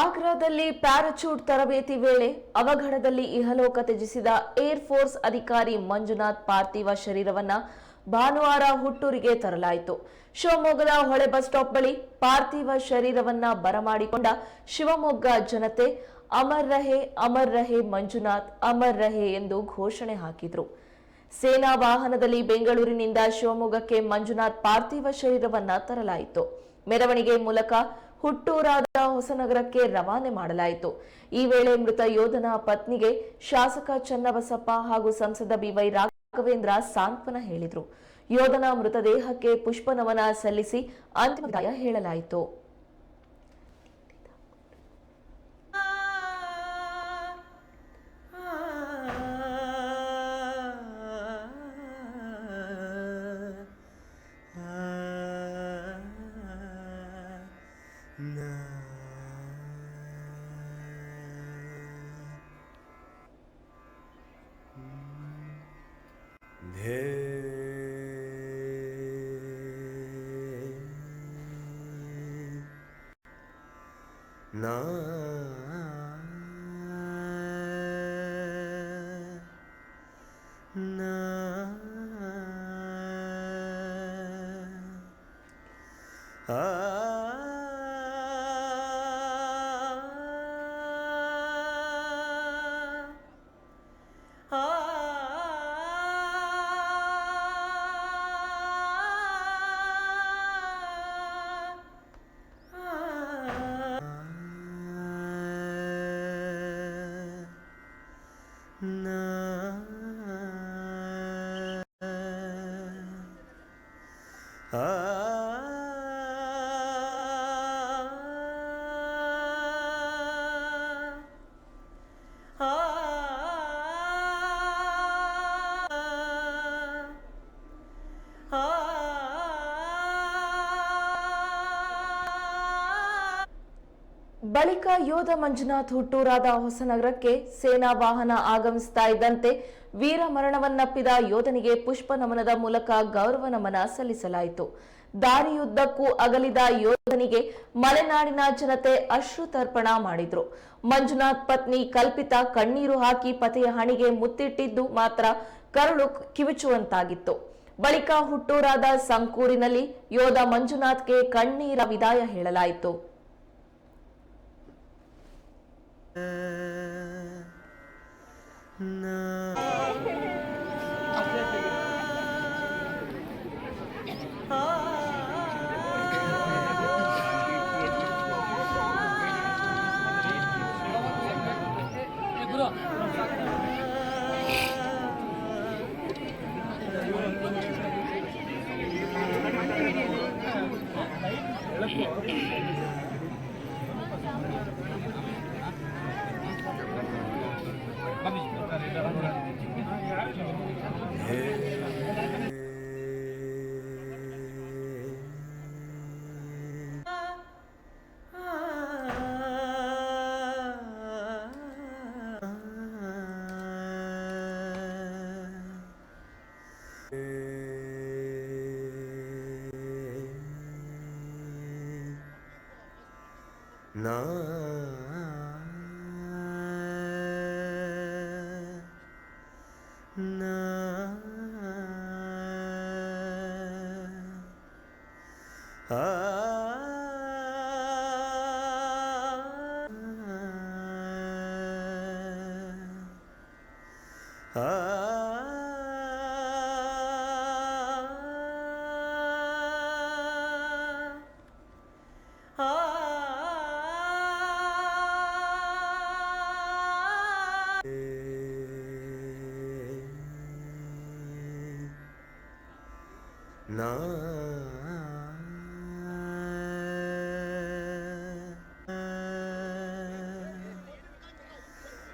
ಆಗ್ರಾದಲ್ಲಿ parachute ತರಬೇತಿ ವೇಳೆ ಅವಘಡದಲ್ಲಿ ಇಹಲೋಕ ತ್ಯಜಿಸಿದ air force ಅಧಿಕಾರಿ ಮಂಜುನಾಥ್ ಪಾರ್ಥಿವ ಶರೀರವನ್ನ ಭಾನುವಾರ ಹುಟ್ಟೂರಿಗೆ ತರಲಾಯಿತು. ಶಿವಮೊಗ್ಗದ ಹೊಳೆ ಬಸ್ ಸ್ಟಾಪ್ ಬಳಿ ಪಾರ್ಥಿವ ಶರೀರವನ್ನ ಬರಮಾಡಿಕೊಂಡ ಶಿವಮೊಗ್ಗ ಜನತೆ, ಅಮರ್ ರಹೆ ಅಮರ್ ರಹೆ ಮಂಜುನಾಥ್, ಅಮರ್ ರಹೆ ಎಂದು ಘೋಷಣೆ ಹಾಕಿದ್ರು. ಸೇನಾ ವಾಹನದಲ್ಲಿ ಬೆಂಗಳೂರಿನಿಂದ ಶಿವಮೊಗ್ಗಕ್ಕೆ ಮಂಜುನಾಥ್ ಪಾರ್ಥಿವ ಶರೀರವನ್ನ ತರಲಾಯಿತು. ಮೆರವಣಿಗೆ ಮೂಲಕ ಹುಟ್ಟೂರಾದ ಹೊಸನಗರಕ್ಕೆ ರವಾನೆ ಮಾಡಲಾಯಿತು. ಈ ವೇಳೆ ಮೃತ ಯೋಧನ ಪತ್ನಿಗೆ ಶಾಸಕ ಚನ್ನಬಸಪ್ಪ ಹಾಗೂ ಸಂಸದ ಬಿವೈ ರಾಘವೇಂದ್ರ ಸಾಂತ್ವನ ಹೇಳಿದರು. ಯೋಧನ ಮೃತದೇಹಕ್ಕೆ ಪುಷ್ಪನಮನ ಸಲ್ಲಿಸಿ ಅಂತಿಮ ಹೇಳಲಾಯಿತು. না ಬಳಿಕ ಯೋಧ ಮಂಜುನಾಥ್ ಹುಟ್ಟೂರಾದ ಹೊಸನಗರಕ್ಕೆ ಸೇನಾ ವಾಹನ ಆಗಮಿಸ್ತಾ ಇದ್ದಂತೆ ವೀರ ಮರಣವನ್ನಪ್ಪಿದ ಯೋಧನಿಗೆ ಪುಷ್ಪ ನಮನದ ಮೂಲಕ ಗೌರವ ನಮನ ಸಲ್ಲಿಸಲಾಯಿತು. ದಾರಿಯುದ್ದಕ್ಕೂ ಅಗಲಿದ ಯೋಧನಿಗೆ ಮಲೆನಾಡಿನ ಜನತೆ ಅಶ್ರುತರ್ಪಣ ಮಾಡಿದ್ರು. ಮಂಜುನಾಥ್ ಪತ್ನಿ ಕಲ್ಪಿತ ಕಣ್ಣೀರು ಹಾಕಿ ಪತಿಯ ಹಣಿಗೆ ಮುತ್ತಿಟ್ಟಿದ್ದು ಮಾತ್ರ ಕರುಳು ಕಿವಿಚುವಂತಾಗಿತ್ತು. ಬಳಿಕ ಹುಟ್ಟೂರಾದ ಸಂಕೂರಿನಲ್ಲಿ ಯೋಧ ಮಂಜುನಾಥ್ಗೆ ಕಣ್ಣೀರ ವಿದಾಯ ಹೇಳಲಾಯಿತು. Yeah.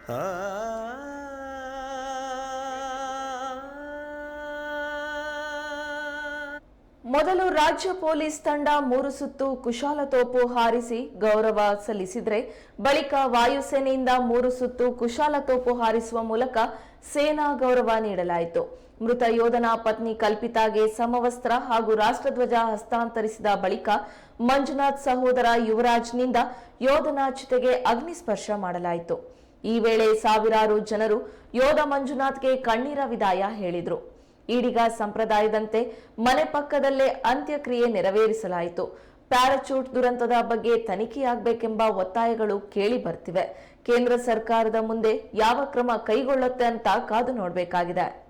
ಮೊದಲು ರಾಜ್ಯ ಪೊಲೀಸ್ ತಂಡ ಮೂರು ಸುತ್ತು ಕುಶಾಲ ತೋಪು ಹಾರಿಸಿ ಗೌರವ ಸಲ್ಲಿಸಿದ್ರೆ ಬಳಿಕ ವಾಯುಸೇನೆಯಿಂದ ಮೂರು ಸುತ್ತು ಕುಶಾಲ ತೋಪು ಹಾರಿಸುವ ಮೂಲಕ ಸೇನಾ ಗೌರವ ನೀಡಲಾಯಿತು. ಮೃತ ಯೋಧನ ಪತ್ನಿ ಕಲ್ಪಿತಾಗೆ ಸಮವಸ್ತ್ರ ಹಾಗೂ ರಾಷ್ಟ್ರಧ್ವಜ ಹಸ್ತಾಂತರಿಸಿದ ಬಳಿಕ ಮಂಜುನಾಥ್ ಸಹೋದರ ಯುವರಾಜ್ನಿಂದ ಯೋಧನ ಚಿತೆಗೆ ಅಗ್ನಿಸ್ಪರ್ಶ ಮಾಡಲಾಯಿತು. ಈ ವೇಳೆ ಸಾವಿರಾರು ಜನರು ಯೋಧ ಮಂಜುನಾಥ್ಗೆ ಕಣ್ಣೀರ ವಿದಾಯ ಹೇಳಿದರು. ಈಡಿಗ ಸಂಪ್ರದಾಯದಂತೆ ಮನೆ ಪಕ್ಕದಲ್ಲೇ ಅಂತ್ಯಕ್ರಿಯೆ ನೆರವೇರಿಸಲಾಯಿತು. ಪ್ಯಾರಾಚೂಟ್ ದುರಂತದ ಬಗ್ಗೆ ತನಿಖೆಯಾಗಬೇಕೆಂಬ ಒತ್ತಾಯಗಳು ಕೇಳಿ ಬರ್ತಿವೆ. ಕೇಂದ್ರ ಸರ್ಕಾರದ ಮುಂದೆ ಯಾವ ಕ್ರಮ ಕೈಗೊಳ್ಳುತ್ತೆ ಅಂತ ಕಾದು ನೋಡಬೇಕಾಗಿದೆ.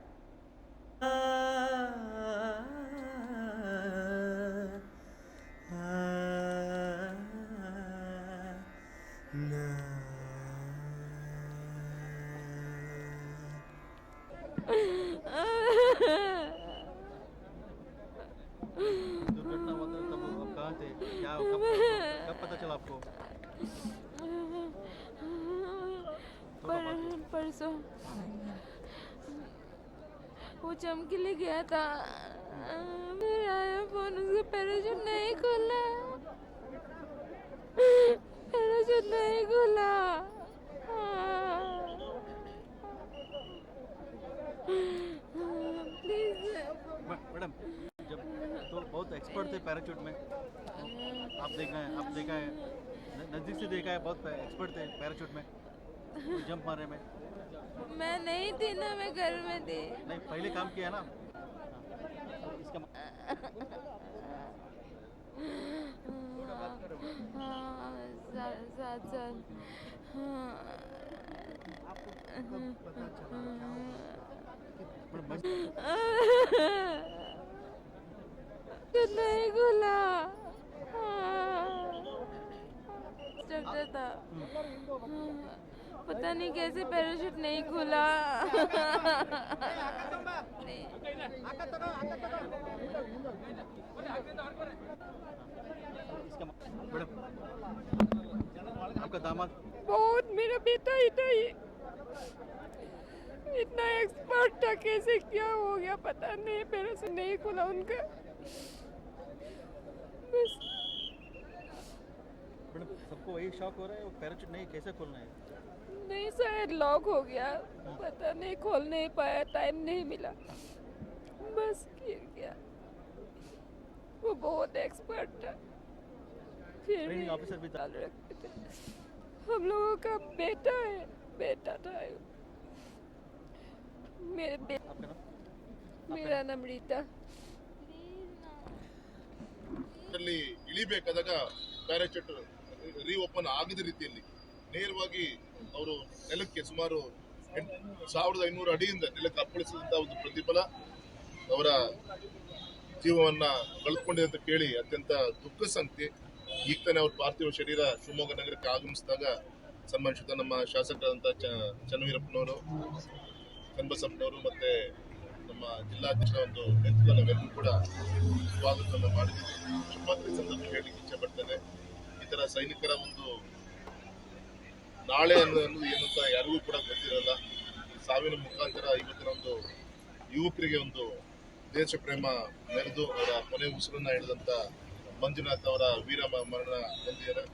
चला आपको। पर, परसों वो चमकी ले गया था। फिर आया फ़ोन उसका पैराशूट नहीं खुला। पैराशूट नहीं खुला। प्लीज़। मैडम। एक्सपर्ट थे पैराचूट में। आप देख हैं आप देखा है। नज़दीक से देखा है बहुत एक्सपर्ट थे पैराचूट में जंप मारने में। मैं नहीं थी ना मैं घर में थी। नहीं पहले काम किया ना। इसका म- हाँ, सा- सात साल हाँ। मैडम बस- तो नहीं खुला। था पता नहीं कैसे पैराशूट नहीं खुला। आपका दामाद बहुत मेरा बेटा ही था इतना एक्सपर्ट था, कैसे क्या हो गया? पता नहीं पैराशूट नहीं खुला उनका। मैडम सबको वही शौक हो रहा है वो नहीं कैसे खोलना है? नहीं शायद लॉक हो गया। पता नहीं खोल नहीं पाया टाइम नहीं मिला। बस गिर गया। वो बहुत एक्सपर्ट था। फिर भी ऑफिसर भी रखते थे। हम लोगों का बेटा है बेटा था मेरे बे, मेरा नाम रीता। ಅಲ್ಲಿ ಇಳಿಬೇಕಾದಾಗ ಪ್ಯಾರಾಚೂಟ್ ರೀಓಪನ್ ಆಗದ ರೀತಿಯಲ್ಲಿ ನೇರವಾಗಿ ಅವರು ನೆಲಕ್ಕೆ ಸುಮಾರು ಸಾವಿರದ ಐನೂರು ಅಡಿಯಿಂದ ನೆಲಕ್ಕೆ ಅಪ್ಪಳಿಸಿದಂತ ಒಂದು ಪ್ರತಿಫಲ ಅವರ ಜೀವವನ್ನ ಕಳ್ಕೊಂಡಿದೆ ಅಂತ ಕೇಳಿ ಅತ್ಯಂತ ದುಃಖ ಸಂಖ್ಯೆ ಈಗ ತಾನೇ ಅವ್ರ ಪಾರ್ಥಿವ ಶರೀರ ಶಿವಮೊಗ್ಗ ನಗರಕ್ಕೆ ಆಗಮಿಸಿದಾಗ ಸನ್ಮಾನಿಸಿದ ನಮ್ಮ ಶಾಸಕರಾದಂಥ ಚ ಚನ್ನವೀರಪ್ಪನವರು, ಚನ್ನಬಸಪ್ಪನವರು ಮತ್ತೆ ನಮ್ಮ ಜಿಲ್ಲಾಧ್ಯಕ್ಷರ ಒಂದು ನೇತೃತ್ವ ನಾವೆಲ್ಲರೂ ಕೂಡ ಸ್ವಾಗತವನ್ನು ಮಾಡಿದ್ದೀವಿ ಸಂದರ್ಭ ಹೇಳಲಿಕ್ಕೆ ಇಚ್ಛೆ ಪಡ್ತೇನೆ. ಈ ತರ ಸೈನಿಕರ ಒಂದು ನಾಳೆ ಅನ್ನೋ- ಅನ್ನೋದು ಏನು ಅಂತ ಯಾರಿಗೂ ಕೂಡ ಗೊತ್ತಿರಲ್ಲ. ಸಾವಿನ ಮುಖಾಂತರ ಇವತ್ತಿನ ಒಂದು ಯುವಕರಿಗೆ ಒಂದು ದೇಶ ಪ್ರೇಮ ಮೆರೆದು ಅವರ ಕೊನೆ ಉಸಿರನ್ನ ಹಿಡಿದಂತ ಮಂಜುನಾಥ್ ಅವರ ವೀರ ಮರಣ ಹೊಂದಿದ್ದಾರೆ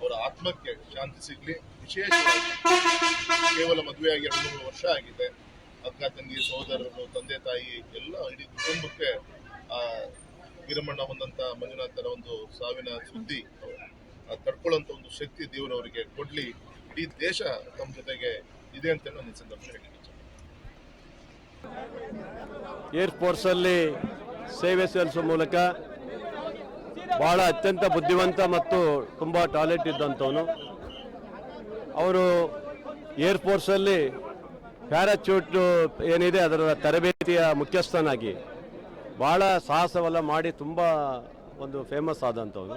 ಅವರ ಆತ್ಮಕ್ಕೆ ಶಾಂತಿ ಸಿಗ್ಲಿ. ವಿಶೇಷವಾಗಿ ಕೇವಲ ಮದುವೆಯಾಗಿ ಎರಡು ಮೂರು ವರ್ಷ ಆಗಿದೆ. ಅಕ್ಕ ತಂಗಿ ಸಹೋದರರು, ತಂದೆ ತಾಯಿ, ಎಲ್ಲ ಇಡೀ ಕುಟುಂಬಕ್ಕೆ ಆ ವೀರಮಣ್ಣ ಹೊಂದಂತ ಮಂಜುನಾಥರ ಒಂದು ಸಾವಿನ ಸುದ್ದಿ ತಡ್ಕೊಳ್ಳುವಂತ ಒಂದು ಶಕ್ತಿ ದೇವರವರಿಗೆ ಕೊಡ್ಲಿ. ಇಡೀ ದೇಶ ತಮ್ಮ ಜೊತೆಗೆ ಇದೆ ಅಂತ ನಾನು ಸಂದರ್ಭ ಏರ್ ಫೋರ್ಸಲ್ಲಿ ಸೇವೆ ಸಲ್ಲಿಸುವ ಮೂಲಕ ಬಹಳ ಅತ್ಯಂತ ಬುದ್ಧಿವಂತ ಮತ್ತು ತುಂಬ ಟಾಲೆಂಟ್ ಇದ್ದಂಥವನು. ಅವರು ಏರ್ ಫೋರ್ಸಲ್ಲಿ ಪ್ಯಾರಾಚೂಟ್ ಏನಿದೆ ಅದರ ತರಬೇತಿಯ ಮುಖ್ಯಸ್ಥನಾಗಿ ಭಾಳ ಸಾಹಸವೆಲ್ಲ ಮಾಡಿ ತುಂಬ ಒಂದು ಫೇಮಸ್ ಆದಂಥವನು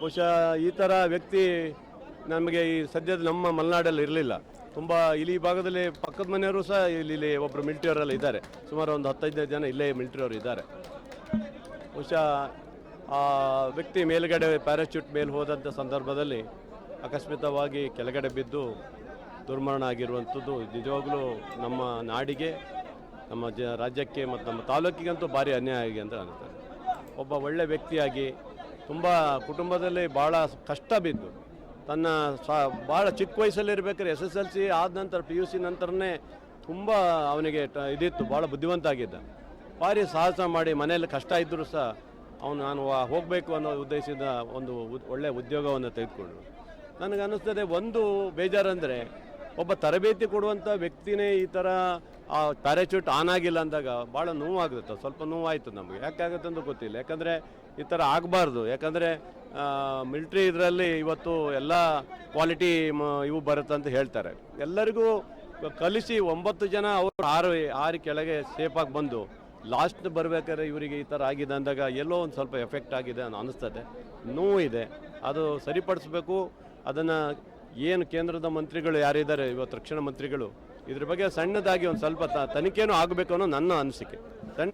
ಬಹುಶಃ ಈ ಥರ ವ್ಯಕ್ತಿ ನಮಗೆ ಈ ಸದ್ಯದ ನಮ್ಮ ಮಲೆನಾಡಲ್ಲಿ ಇರಲಿಲ್ಲ. ತುಂಬ ಇಲ್ಲಿ ಭಾಗದಲ್ಲಿ ಪಕ್ಕದ ಮನೆಯವರು ಸಹ ಇಲ್ಲಿ ಇಲ್ಲಿ ಒಬ್ಬರು ಮಿಲ್ಟ್ರಿಯವರೆಲ್ಲ ಇದ್ದಾರೆ. ಸುಮಾರು ಒಂದು ಹತ್ತೈದು ಜನ ಇಲ್ಲೇ ಮಿಲ್ಟ್ರಿಯವರು ಇದ್ದಾರೆ. ಬಹುಶಃ ಆ ವ್ಯಕ್ತಿ ಮೇಲುಗಡೆ ಪ್ಯಾರಾಚೂಟ್ ಮೇಲೆ ಹೋದಂಥ ಸಂದರ್ಭದಲ್ಲಿ ಆಕಸ್ಮಿತವಾಗಿ ಕೆಳಗಡೆ ಬಿದ್ದು ದುರ್ಮರಣ ಆಗಿರುವಂಥದ್ದು ನಿಜವಾಗಲೂ ನಮ್ಮ ನಾಡಿಗೆ, ನಮ್ಮ ಜ, ರಾಜ್ಯಕ್ಕೆ ಮತ್ತು ನಮ್ಮ ತಾಲೂಕಿಗಂತೂ ಭಾರಿ ಅನ್ಯಾಯ ಆಗಿದೆ ಅಂತ ಅನಿಸ್ತದೆ ಒಬ್ಬ ಒಳ್ಳೆ ವ್ಯಕ್ತಿಯಾಗಿ ತುಂಬ ಕುಟುಂಬದಲ್ಲಿ ಭಾಳ ಕಷ್ಟ ಬಿದ್ದು, ತನ್ನ ಸಾ ಭಾಳ ಚಿಕ್ಕ ವಯಸ್ಸಲ್ಲಿರ್ಬೇಕಾದ್ರೆ ಎಸ್ ಎಸ್ ಎಲ್ ಸಿ ಆದ ನಂತರ, ಪಿ ಯು ಸಿ ನಂತರನೇ ತುಂಬ ಅವನಿಗೆ ಟ- ಇದಿತ್ತು, ಭಾಳ ಬುದ್ಧಿವಂತ ಆಗಿದ್ದ ಭಾರಿ ಸಾಹಸ ಮಾಡಿ ಮನೆಯಲ್ಲಿ ಕಷ್ಟ ಇದ್ದರೂ ಸಹ ಅವನು, ನಾನು ಹೋಗಬೇಕು ಅನ್ನೋ ಉದ್ದೇಶದಿಂದ ಒಂದು ಒಳ್ಳೆಯ ಉದ್ಯೋಗವನ್ನು ತೆಗೆದುಕೊಂಡ್ರು. ನನಗೆ ಅನ್ನಿಸ್ತದೆ, ಒಂದು ಬೇಜಾರಂದರೆ ಒಬ್ಬ ತರಬೇತಿ ಕೊಡುವಂಥ ವ್ಯಕ್ತಿನೇ ಈ ಥರ ಆ ಪ್ಯಾರಾಚೂಟ್ ಆನ್ ಆಗಿಲ್ಲ ಅಂದಾಗ ಭಾಳ ನೋವಾಗುತ್ತೆ, ಸ್ವಲ್ಪ ನೋವಾಯಿತು ನಮಗೆ. ಯಾಕಾಗುತ್ತೆ ಅಂತ ಗೊತ್ತಿಲ್ಲ. ಯಾಕಂದರೆ ಈ ಥರ ಆಗಬಾರ್ದು. ಯಾಕಂದರೆ ಮಿಲ್ಟ್ರಿ ಇದರಲ್ಲಿ ಇವತ್ತು ಎಲ್ಲ ಕ್ವಾಲಿಟಿ ಇವು ಬರುತ್ತೆ ಅಂತ ಹೇಳ್ತಾರೆ. ಎಲ್ಲರಿಗೂ ಕಲಿಸಿ ಒಂಬತ್ತು ಜನ ಅವರು ಆರು ಆರು ಕೆಳಗೆ ಸೇಫಾಗಿ ಬಂದು ಲಾಸ್ಟ್ ಬರಬೇಕಾದ್ರೆ ಇವರಿಗೆ ಈ ಥರ ಆಗಿದೆ ಅಂದಾಗ ಎಲ್ಲೋ ಒಂದು ಸ್ವಲ್ಪ ಎಫೆಕ್ಟ್ ಆಗಿದೆ ಅನ್ನೋ ಅನಿಸ್ತದೆ ನೋವು ಇದೆ. ಅದು ಸರಿಪಡಿಸ್ಬೇಕು. ಅದನ್ನು ಏನು ಕೇಂದ್ರದ ಮಂತ್ರಿಗಳು ಯಾರಿದ್ದಾರೆ, ಇವತ್ತು ರಕ್ಷಣಾ ಮಂತ್ರಿಗಳು, ಇದ್ರ ಬಗ್ಗೆ ಸಣ್ಣದಾಗಿ ಒಂದು ಸ್ವಲ್ಪ ತನಿಖೆನೂ ಆಗಬೇಕು ಅನ್ನೋ ನನ್ನ ಅನಿಸಿಕೆ. ಸಣ್ಣ